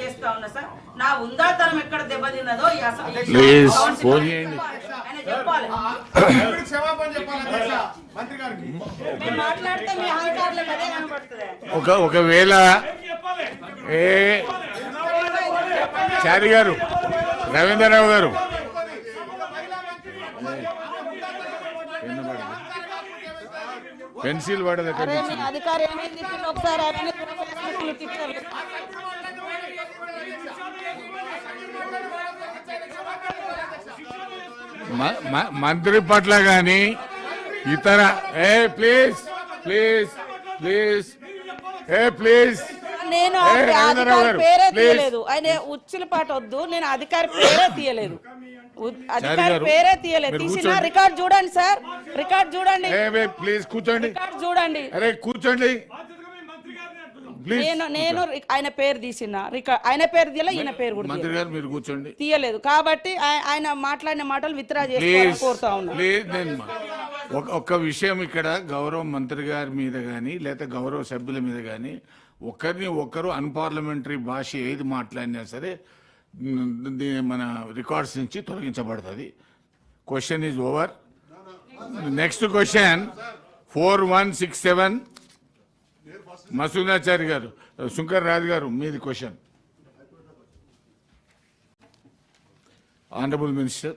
చేస్తా ఉన్నా సార్. నా ఉందాతనం ఎక్కడ దెబ్బతిన్నదో ఒక ఒకవేళ ఏ చారి గారు రవీంద్రరావు గారు. పెన్సిల్ తిట్టిండు ఒకసారి మంత్రి పట్ల గాని ఇతర ఏ ప్లీజ్ ప్లీజ్ ప్లీజ్ ఏ ప్లీజ్. నేను అధికారి పేరే. తీయలేదు. ఆయన ఉచ్చుల పాట వద్దు నేను అధికారి పేరే తీయలేదు. అధికారి పేరే తీయలేదు. తీసిన. రికార్డ్ చూడండి సార్ రికార్డ్ చూడండి. ప్లీజ్ కూర్చోండి. రికార్డ్ చూడండి. అరే కూర్చోండి. నేను నేను ఆయన పేరు తీసిన. ఆయన పేరు తీయలే? ఈయన పేరు కూడా మీరు కూర్చోండి. తీయలేదు. కాబట్టి ఆయ- ఆయన మాట్లాడిన మాటలు ప్లీజ్ చేసుకోవాలని కోరుతా ఒక్క విషయం ఇక్కడ గౌరవ మంత్రి గారి మీద కానీ లేదా గౌరవ సభ్యుల మీద కానీ ఒకరిని ఒకరు అన్పార్లమెంటరీ భాష ఏది మాట్లాడినా సరే మన రికార్డ్స్ నుంచి తొలగించబడుతుంది. Question is over next question four one six seven మసూదాచారి గారు శంకర్ రాజు గారు మీది క్వశ్చన్. Honourable minister